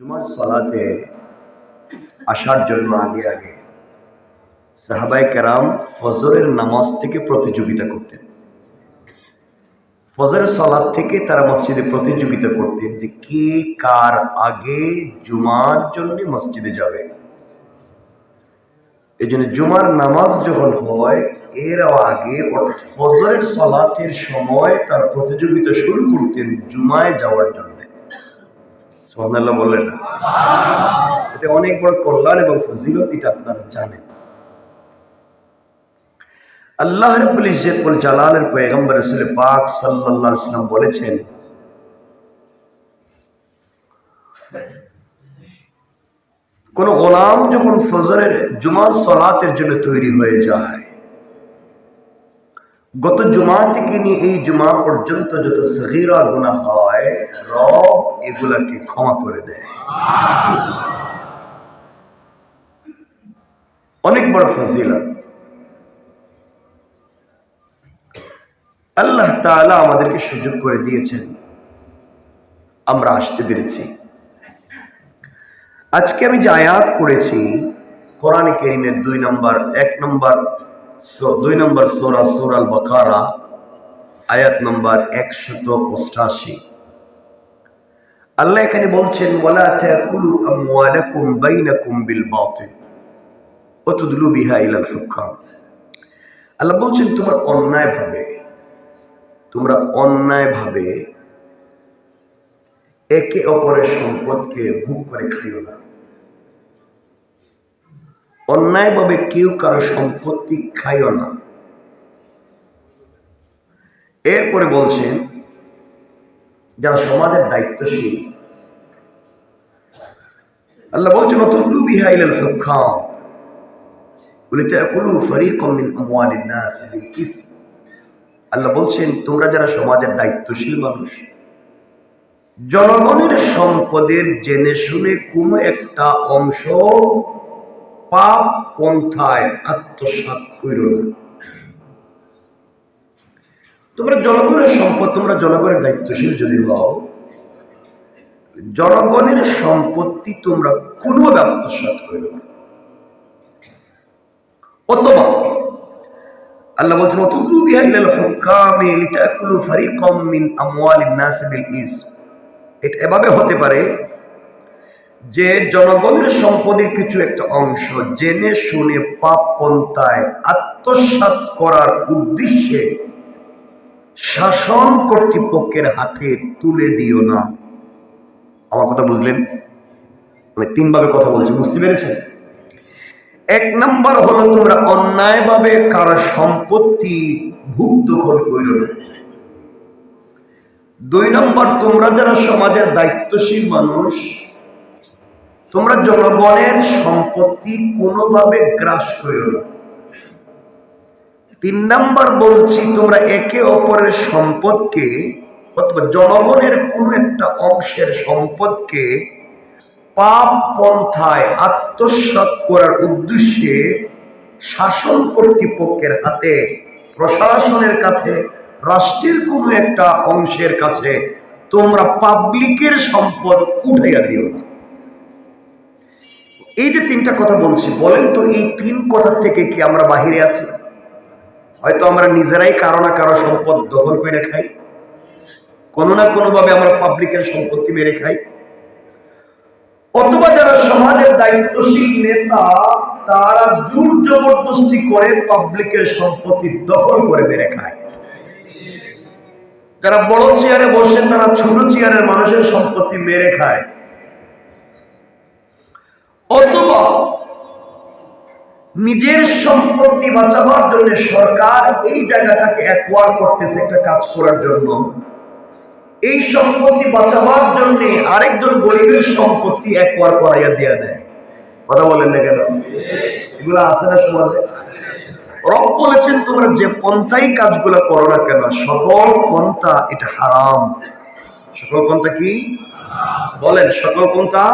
জুমার সলাতে আসার জন্য আগে আগে সাহাবাই কেরাম ফজরের নামাজ থেকে প্রতিযোগিতা করতেন। ফজরের সলাদ থেকে তারা মসজিদে প্রতিযোগিতা করতেন যে কে কার আগে জুমার জন্য মসজিদে যাবে। এই জন্য জুমার নামাজ যখন হয় এর আগে ফজরের সলাতের সময় তার প্রতিযোগিতা শুরু করতেন জুমায় যাওয়ার জন্য। সোহানাল্লাহ বললেন এতে অনেক বড় কল্যাণ এবং ফজিলত এটা আপনারা জানেন। জালালের পয়গম্বর রাসূল পাক বলেছেন, কোন গোলাম যখন ফজরের জুমার সলাতের জন্য তৈরি হয়ে যায় গত জুমা থেকে নিয়ে এই জুমা পর্যন্ত যত সগীরা গুণা হয়, রব এগুলাকে ক্ষমা করে দেয়। অনেক বড় ফজিলত। আল্লাহ তাআলা আমাদেরকে সুযোগ করে দিয়েছেন। আমরা আসতে পেরেছি। আজকে আমি যে আয়াত পড়েছি, কোরআনে কেরিমের দুই নম্বর, এক নম্বর দুই নম্বর সোরা, সুরাল বকারা, আয়াত নম্বর একশত অষ্টাশি। আল্লাহ এখানে বলছেন, ওয়ালা তাকুলু আমওয়ালাকুম তোমরা অন্যায় ভাবে একে অপরের সম্পদকে ভোগ করে খাইও না। অন্যায়ভাবে কেউ কারও সম্পত্তি খাইও না। এরপরে বলছেন যারা সমাজের দায়িত্বশীল, আল্লাহ বলছেন আল্লাহ বলছেন, তোমরা যারা সমাজের দায়িত্বশীল মানুষ, জনগণের সম্পদের জেনে শুনে কোনো একটা অংশ পাপ পন্থায় আত্মসাৎ কইর না। তোমরা জনগণের সম্পদ, তোমরা জনগণের দায়িত্বশীল যদি হও, জনগণের সম্পত্তি তোমরা কোনোভাবে আত্মসাৎ করো না। অথবা আল্লাহ বলছেন অতুদু বিহাইলাল হুকামে লিতাকুলু ফারিকাম মিন আমওয়ালিন নাস বিল ইসম এটা এভাবে হতে পারে যে জনগণের সম্পদের কিছু একটা অংশ জেনে শুনে পাপ পন্থায় আত্মসাৎ করার উদ্দেশ্যে শাসন কর্তৃপক্ষের হাতে তুলে দিও না। আমার কথা বুঝলেন? আমি তিনভাবে কথা বলছি, বুঝতে পেরেছেন? এক নাম্বার হলো, তোমরা অন্যায়ভাবে কারও সম্পত্তি ভুক দখল করো না। দুই নম্বর, তোমরা যারা সমাজের দায়িত্বশীল মানুষ তোমরা জনগণের সম্পত্তি কোনোভাবে গ্রাস করো না। তিন নাম্বার বলছি, তোমরা একে অপরের সম্পদকে অথবা জনগণের কোনো একটা অংশের সম্পদকে পাপ পন্থায় আত্মসাৎ করার উদ্দেশ্যে শাসন কর্তৃপক্ষের হাতে, প্রশাসনের কাছে, রাষ্ট্রের কোনো একটা অংশের কাছে তোমরা পাবলিকের সম্পদ উঠাইয়া দিও না। এই যে তিনটা কথা বলছি, বলেন তো এই তিন কথা থেকে কি আমরা বাহিরে আছি? হয়তো আমরা নিজেরাই কারও না কারও সম্পদ দখল করে খাই। কোনো না কোনোভাবে আমরা পাবলিকের সম্পত্তি মেরে খাই। অথবা যারা সমাজের দায়িত্বশীল নেতা, তারা জোর জবরদস্তি করে পাবলিকের সম্পত্তি দখল করে মেরে খায়। যারা বড় চেয়ারে বসে, তারা ছোট চেয়ারের মানুষের সম্পত্তি মেরে খায়। অথবা নিজের সম্পত্তি বাঁচাবার জন্য সরকার এই জায়গাটাকে অ্যাকোয়ার করতেছে একটা কাজ করার জন্য। এই সম্পত্তি বাঁচাবার জন্য আরেকজন গরিবের সম্পত্তি একবার করাইয়া দেয়া দেয়। কথা বলেন না কেন? এগুলো আছে না সমাজে? রব বলেছেন, তোমরা যে পন্থাই কাজগুলো করো না কেন, সকল পন্থা এটা হারাম। সকল পন্থা কি? বলেন, সকল পন্থা